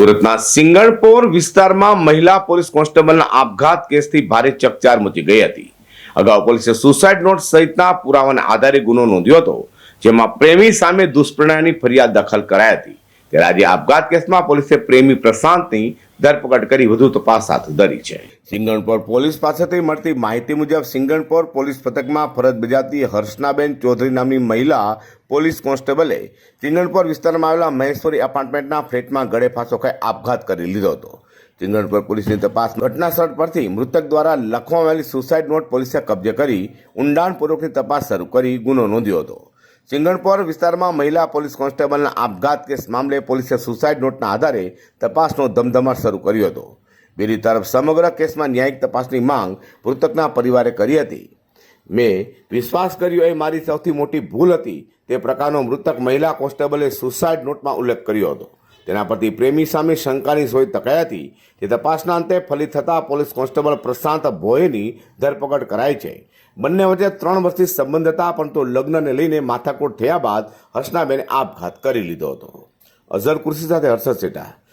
સુરતના સિંગણપોર વિસ્તારમાં મહિલા પોલીસ કોન્સ્ટેબલના આપઘાત કેસથી ભારે ચકચાર મચી ગઈ હતી. અગાઉ પોલીસે સુસાઇડ નોટ સહિતના પુરાવાના આધારે ગુનો નોંધ્યો હતો, જેમાં પ્રેમી સામે દુષ્પ્રણયની ફરિયાદ દાખલ કરાઈ હતી. ત્યારે આજે આપઘાત કેસમાં પોલીસે પ્રેમી પ્રશાંતની ધરપકડ કરી વધુ તપાસ હાથ ધરી છે. સિંગણપોર પોલીસ પાસેથી મળતી માહિતી મુજબ સિંગણપોર પોલીસ પથકમાં ફરજ બજાવતી હર્ષનાબેન ચૌધરી નામની મહિલા પોલીસ કોન્સ્ટેબલે સિંગણપોર વિસ્તારમાં આવેલા મહેશ્વરી એપાર્ટમેન્ટના ફ્લેટમાં ગળે ફાંસો ખાઈ આપઘાત કરી લીધો હતો. સિંગણપોર પોલીસની તપાસ ઘટના સ્થળ પરથી મૃતક દ્વારા લખવામાં આવેલી સુસાઇડ નોટ પોલીસે કબજે કરી ઊંડાણપૂર્વકની તપાસ શરૂ કરી ગુનો નોંધ્યો હતો. સિંગણપોર વિસ્તારમાં મહિલા પોલીસ કોન્સ્ટેબલના આપઘાત કેસ મામલે પોલીસે સુસાઇડ નોટના આધારે તપાસનો ધમધમાટ શરૂ કર્યો હતો. બીજી તરફ સમગ્ર કેસમાં ન્યાયિક તપાસની માંગ મૃતકના પરિવારે કરી હતી. મેં વિશ્વાસ કર્યો એ મારી સૌથી મોટી ભૂલ હતી. તે પ્રકારનો મૃતક મહિલા કોન્સ્ટેબલે સુસાઇડ નોટમાં ઉલ્લેખ કર્યો હતો. તેના પરથી પ્રેમી સામે શંકાની સોય તકાઈ હતી. તે તપાસના અંતે ફલિત થતાં પોલીસ કોન્સ્ટેબલ પ્રશાંત ભોયેની ધરપકડ કરાઈ છે. બંને વચ્ચે ત્રણ વર્ષથી સંબંધ હતા, પરંતુ લગ્નને લઈને માથાકૂટ થયા બાદ હર્ષનાબેને આપઘાત કરી લીધો હતો. અઝર કુર્સી સાથે હર્ષદ સેટા